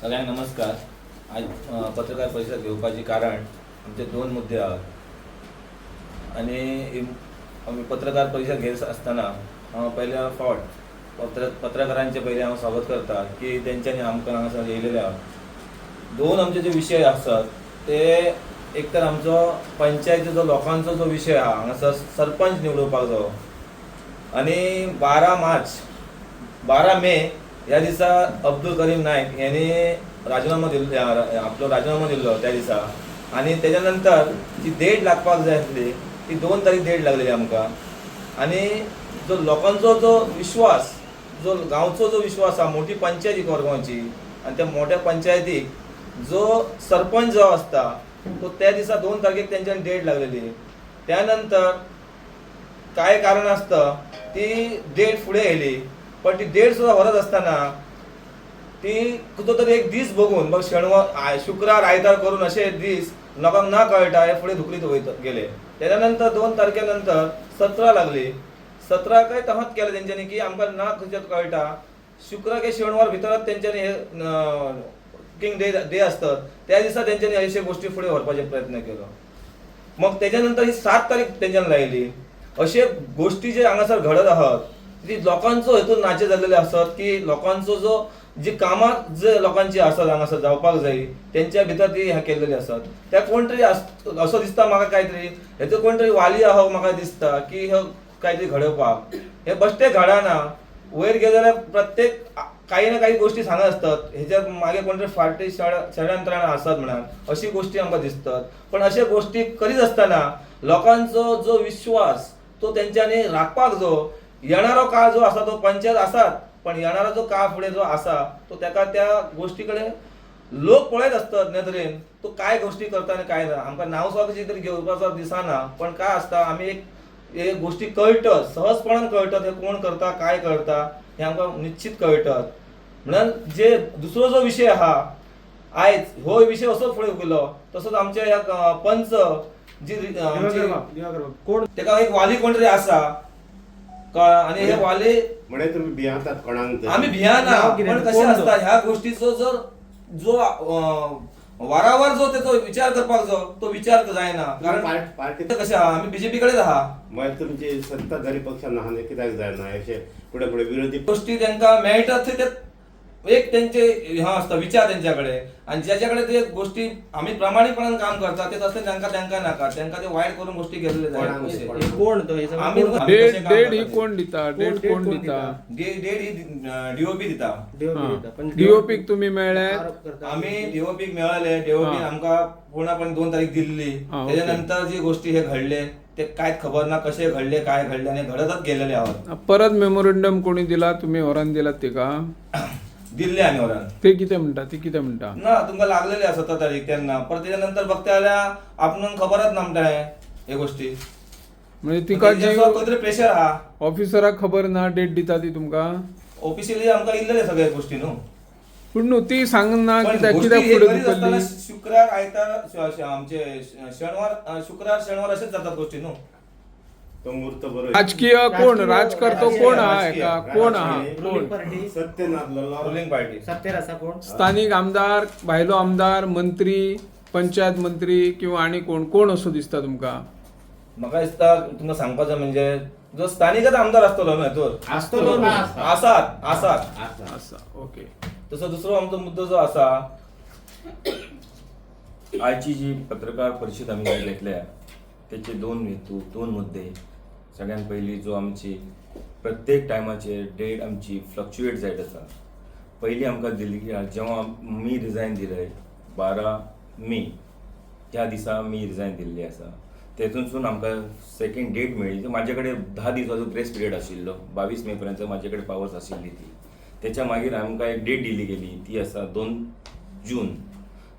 सगळ्यांना नमस्कार. आज पत्रकार परिषद घेवपाचें कारण आमचे दोन मुद्दे आहात. आणि आमी पत्रकार परिषद घेत असताना हांव पयल्या फावट पत्र पत्रकारांचे पयलीं हांव स्वागत करता की तेंच्यांनी आमकां हांगासर येयलेले आहा दोन आमचे जे विशय आसात ते एक तर आमचो पंचायतीचो लोकांचो जो विशय आहा हांगासर सरपंच निवडोवपाक जायो आणि बारा मार्च बारा मे ह्या दिसा अब्दुल करीम नायक यांनी राजीनामा दिल्लो आपलो राजीनामा दिल्लो त्या दिसा आणि तेज्या नंतर जी डेट लागपाक जाय आसली ती दोन तारीख डेट लागलेली आमकां. आणि जो लोकांचो जो विश्वास जो गांवचो जो विश्वास आसा मोठी पंचायत ही कोरगांवची आणि त्या मोठ्या पंचायतीक जो सरपंच जो असता तो त्या दिसा दोन तारखेक तेंच्यानी डेट लागलेली. त्यानंतर काय कारण असतं ती डेट फुडें येयली पण ती डेट सुद्धा व्हरत असताना ती कुठं तरी एक दीस बघून मग शेणवार आय- शुक्रार आयतार करून असे दीस लोकांक ना कळटा हे फुडें धुकलीत वयत गेले. त्याच्यानंतर दोन तारखेनंतर सतरा लागली. सतराकय तहत केलं तेंच्यांनी की आमकां ना खंयच्यात कळटा शुक्रार हे शेणवार भितरच तेंच्यांनी हे किंग डे डे असतात त्या दिसा त्यांच्यानी अशे गोष्टी फुडें व्हरपाचे प्रयत्न केलो. मग त्याच्यानंतर ही सात तारीख तेंच्यान लायली अशे गोष्टी जे हांगासर घडत आहात ती लोकांचो हेतून नाचे जाल्लेले आसत की लोकांचो जो जी कामां जे लोकांची आसत हांगासर जावपाक जाय तेंच्या भितर ती हे केलेली आसत त्या कोण तरी आस- असो दिसता म्हाका काय तरी हेचो कोण तरी वाली आहो म्हाका दिसता की हे काय तरी घडोवपाक. हे बश्टे घडाना वयर गेले जाल्यार प्रत्येक काही ना काही गोष्टी सांगत असतात. ह्याच्यात मागे कोणतरी फाटी षडयंत्रणा आसत म्हणा अशी गोष्टी आमकां दिसतात. पण अशा गोष्टी करीत असताना लोकांचो जो विश्वास तो तेंच्यांनी राखपाक जो येणारो काळ जो आसा तो पंचायत आसात पण येणारा जो काळ फुडें जो आसा तो तेका त्या गोष्टी कडेन लोक पळयत असतात नदरेन तो काय गोष्टी करता आनी काय ना आमकां नांव कशी तरी घेवपाचो दिसना पण काय आसता आमी एक हे गोष्टी कळटत सहजपणान कळटत हे कोण करता काय करता हे आमकां निश्चित कळटत. म्हणून जे दुसरो जो विशय आहा आयज हो विशय असो फुडें गेलो तसोच आमच्या ह्या पंच जी कोण? तेका एक वाली कोण तरी आसा कळ्ळा? आणि हे वाली म्हणे तुम्ही बियांतात कोणाक तरी. आम्ही भियाना नाव कितें? पण कशें कोण तो? असता ह्या गोष्टीचो जर जो अं, वारावार जो त्याचो विचार करपाक जो तो विचार जायना कारण पार्ट- पार्टी ते कशें आहा आमी बीजेपी कडेच आहा मग तुमची सत्ताधारी पक्षान आहा न्ही, कित्याक जायना अशे पुढे पुढे विरोधी गोष्टी त्यांना मेळटात ते एक त्यांचे हे असता विचार त्यांच्याकडे. आणि ज्याच्याकडे ते गोष्टी आम्ही प्रामाणिकपणाने काम करतात ते तसले त्यांना त्यांना नाका. त्यांना ते वाईट करून गोष्टी केलेले कोणाक जाय हे कोण तो हे आम्ही काम डेट ही? कोण दिता? डेट कोण दिता? डे- डेट ही डीओपी दिता. क तुम्ही करता. आम्ही डीओपी मेळाले. डीओपी हा. आमकां पूर्णपणे दोन तारीख दिल्ली. हा. त्याच्यानंतर जी गोष्टी हे घडले ते कांयच खबर ना कसे घडले काय घडले आणि घडतच गेलेले आहोत. परत मेमोरंडम कोणी दिला? तुम्ही होरान दिलात तिका दिल्ली आम्ही वरान ते कितें म्हणटा ती कितें म्हणटा ना तुमकां लागलेले आसा सतरा तारीख तेन्ना पण त्याच्यानंतर बघता जाल्यार आपण खबरच ना म्हणटा हे गोष्टी. म्हणजे तिका खंय प्रेशर आहा ऑफिसराक खबर ना डेट दिता ती तुमकां? ऑफिशियली आमकां इल्लेले सगळे गोष्टी न्हू पूण न्हू ती सांगना पण कित्याक फुडें शुक्रार आयतार आमचे शेणवार शुक्रार शेणवार असेच जातात गोष्टी न्हू राजकीय कोण? राजकर्तो कोण आहा हेका कोण आहा. कोण? Ruling party. सत्य नासलेलो रुलिंग पार्टी. सत्तेर आसा कोण? स्थानिक आमदार भायलो आमदार मंत्री पंचायत मंत्री किंवा आनी कोण? कोण असो दिसता तुमकां? म्हाका दिसता तुमकां सांगपाचें म्हणजे जो स्थानिकच आमदार आसतलो न्हू हेतूर आसतलो ना. आसात आसात आसा. आसा ओके. तसो दुसरो आमचो मुद्दो जो आसा आजची जी पत्रकार परिषद आम्ही घेतल्या त्याचे दोन हेतू दोन मुद्दे. सगळ्यात पहिली जो आमची प्रत्येक टायमाचेर डेट आमची फ्लक्च्युएट जायत आसा पयलीं आमकां दिल्ली जेव्हा मी रिजायन दिलंय बारा मे त्या दिसा मी रिजायन दिल्ली आसा. तेतूनसून आमकां सेकंड डेट मेळ्ळी ती म्हाजे कडेन धा दिसाचो ग्रेस पिरियड आशिल्लो. बावीस मे पर्यंत म्हाजे कडेन पावर्स आशिल्ली ती. तेच्या मागीर आमकां एक डेट दिली गेली. ती आसा दोन जून.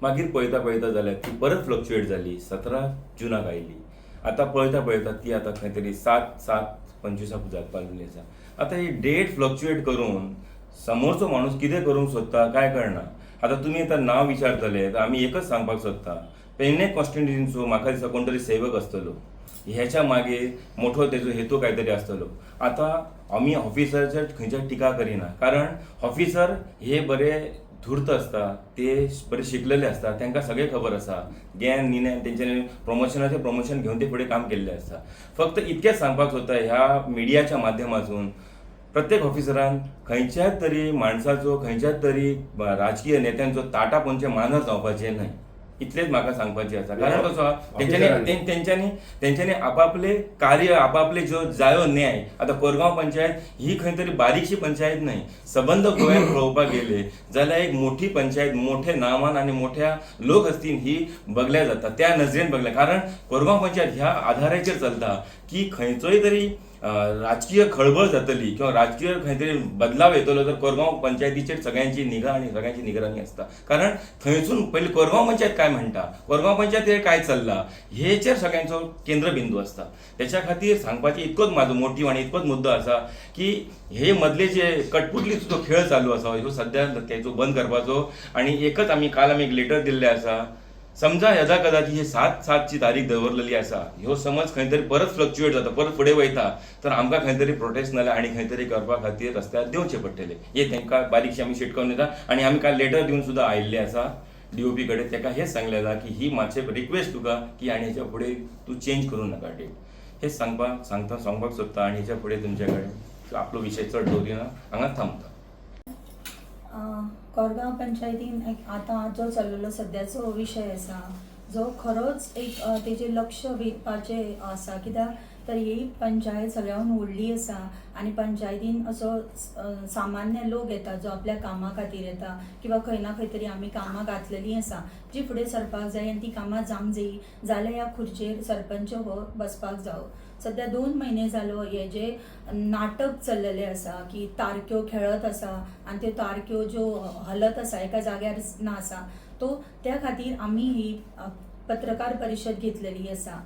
मागीर पळयता पळयता जाल्यार ती परत फ्लक्च्युएट जाली सतरा जुनाक आयली. आतां पळयता पळयता ती आतां खंय तरी सात सात पंचवीसा जावपाक लागली आसा आतां ही डेट फ्लक्च्युएट करून समोरचो माणूस कितें करूंक सोदता काय कळना आतां तुमी आतां नांव विचारतले तर आमी एकच सांगपाक सोदता पेडणे कॉन्स्टिट्युन्सीचो म्हाका दिसता कोण तरी सेवक आसतलो ह्याच्या मागे मोठो तेजो हेतू काहीतरी आसतलो आता आम्ही ऑफिसरच्या खंयच्या टिका करिना. कारण ऑफिसर हे बरे धूर्त असता ते बरे शिकलेले असतात तांकां सगळें खबर आसा ज्ञान निनेन त्यांच्यानी प्रमोशनाचें प्रमोशन घेवन ते फुडें काम केल्लें आसा फक्त इतकेंच सांगपाक सोदता ह्या मिडियाच्या माध्यमातून प्रत्येक ऑफिसरान खंयच्याच तरी माणसाचो खंयच्याच तरी राजकीय नेत्यांचो ताटा पोंचे मानर जावपाचें न्हय इतलेंच म्हाका सांगपाचें आसा कारण कसो आहा, तेंच्यांनी तेंच्यांनी तेंच्यांनी आपापले कार्य आपापले ज्यो जायो न्याय. आतां कोरगांव पंचायत ही खंय तरी बारीकशी पंचायत न्हय सबंद गोंयान पळोवपाक गेले जाल्यार एक मोठी पंचायत मोठे नांवान आनी मोठ्या लोक हस्तीन ही बगल्या जाता त्या नजरेन बगल्या कारण कोरगांव पंचायत ह्या आधाराचेर चलता. की खंयचोय तरी राजकीय खळबळ जातली किंवा राजकीय खंय तरी बदलाव येतलो तर कोरगाव पंचायतीचेर सगळ्यांची निगा आनी सगळ्यांची निगराणी आसता कारण थंयसून पयलीं कोरगांव पंचायत काय म्हणटा कोरगांव पंचायतीर काय चल्ला? हेचेर सगळ्यांचो केंद्रबिंदू आसता त्याच्या खातीर सांगपाची इतकोच म्हाजो मोटीव आनी इतकोच मुद्दो आसा की हे मदले जे कटपुतली जो खेळ चालू आसा ह्यो सद्या तेचो बंद करपाचो आनी एकच आमी काल आमी एक लेटर दिल्ले आसा समजा यदा कदाचित ही सात सातची तारीख दवरलेली आसा ह्यो समज खंय तरी परत फ्लक्च्युएट जाता परत फुडें वयता तर आमकां खंय तरी प्रोटेस्ट नाल्या आनी खंय तरी करपा खातीर रस्त्यार देवचे पडटले. हे तांकां बारीकशी आमी शिटकावन दिता आनी आमी काल लेटर दिवन सुद्दां आयिल्ले आसा डीओपी कडेन ताका हेच सांगलें आसा की ही मातशें रिक्वेस्ट तुका की आनी हेच्या फुडें तूं चेंज करूं नाका डेट हें सांगपाक सांगता सांगपाक सोदता आनी हेच्या फुडें तुमचे कडेन आपलो विशय चड दवरिना हांगा थांबता. कोरगांव पंचायतीन एक आतां जो चल्लेलो सद्याचो विशय आसा जो खरोच एक तेजेर लक्ष वेधपाचें आसा कित्याक तर ही पंचायत सगळ्यान व्हडली आसा आनी पंचायतीन असो सामान्य लोक येता जो आपल्या कामा खातीर येता किंवा खंय ना खंय तरी आमी कामां घातलेलीं आसा जी फुडें सरपाक जाय आनी ती कामां जावंक जायी जाल्यार ह्या खुर्चेर सरपंच हो बसपाक जावो. सध्या दोन महिने जालो हे जे नाटक चल्लेले आसा की तारक्यो खेळत आसा आनी त्यो तारक्यो ज्यो हलत आसा एका जाग्यार ना आसा तो त्या खातीर आमी ही पत्रकार परिशद घेतलेली आसा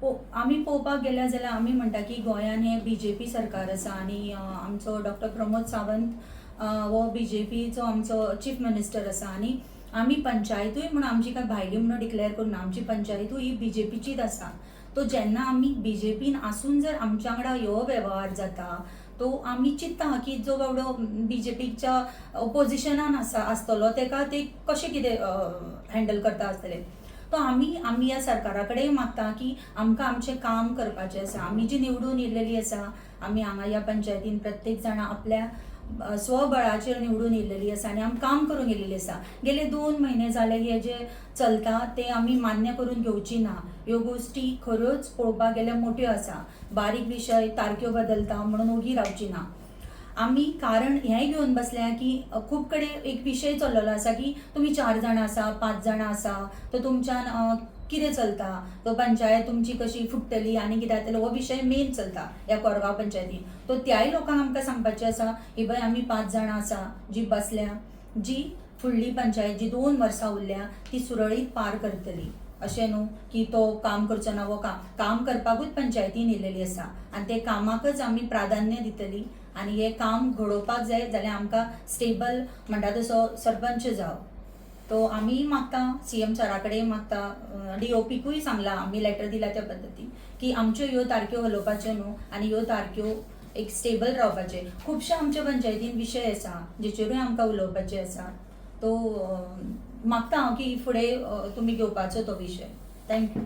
पो आमी पळोवपाक गेल्या जाल्यार आमी म्हणटा की गोंयान हे बी जे पी सरकार आसा आनी आमचो डॉक्टर प्रमोद सावंत वो हो बी जे पीचो आमचो चीफ मिनिस्टर आसा आनी आमी पंचायतूय म्हणून आमची काय भायली म्हणून डिक्लेअर करून आमची पंचायतूय ही बी जे पीचीच आसा तो जेन्ना आमी बी जे पीन आसून जर आमच्या वांगडा ह्यो वेव्हार जाता तो आमी चिंत्ता की जो बाबडो बी जे पीच्या ओपोजिशनान आसा आसतलो तेका ते कशें कितें हँडल करता आसतले तो आमी आमी ह्या सरकारा कडेन मागता की आमकां आमचें काम करपाचें आसा आमी जी निवडून येयलेली आसा आमी हांगा ह्या पंचायतीन प्रत्येक जाणां आपल्या स्वबळाचेर निवडून येयलेली आसा आनी आमी काम करून येयलेली आसा. गेले दोन म्हयने जाले हे जे चलता ते आमी मान्य करून घेवची ना. ह्यो गोश्टी खऱ्योच पळोवपाक गेल्यार मोठ्यो आसा. बारीक विशय तारक्यो बदलता म्हणून ओगी रावची ना. आमी कारण हेंय घेवन बसल्या की खूब कडेन एक विशय चललो आसा की तुमी चार जाणां आसा पांच जाणां आसा तो तुमच्यान कितें चलता? तो पंचायत तुमची कशी फुटतली आनी कितें जातलें हो विशय मेन चलता ह्या कोरगांव पंचायतीन तो त्याय लोकांक आमकां सांगपाचें आसा ही पळय आमी पांच जाणां आसा जी बसल्या जी फुडली पंचायत जी दोन वर्सां उरल्या ती सुरळीत पार करतली. अशें न्हू की तो काम करचो ना वो काम. काम करपाकूच पंचायतीन येयलेली आसा आनी ते कामाकच आमी प्राधान्य दितली. आनी हे काम घडोवपाक जाय जाल्यार आमकां स्टेबल म्हणटा तसो सरपंच जावं. तो आम्ही मागता सी एम सरा कडेन मागता डी ओ पीकूय सांगला आमी लेटर दिला त्या पद्दतीन की आमच्यो ह्यो तारक्यो हलोवपाच्यो न्हू आनी ह्यो तारक्यो एक स्टेबल रावपाचे. खुबशे आमच्या पंचायतीन विशय आसा जेचेरूय आमकां उलोवपाचे आसा तो मागता हांव की फुडें तुमी घेवपाचो तो विशय थँक्यू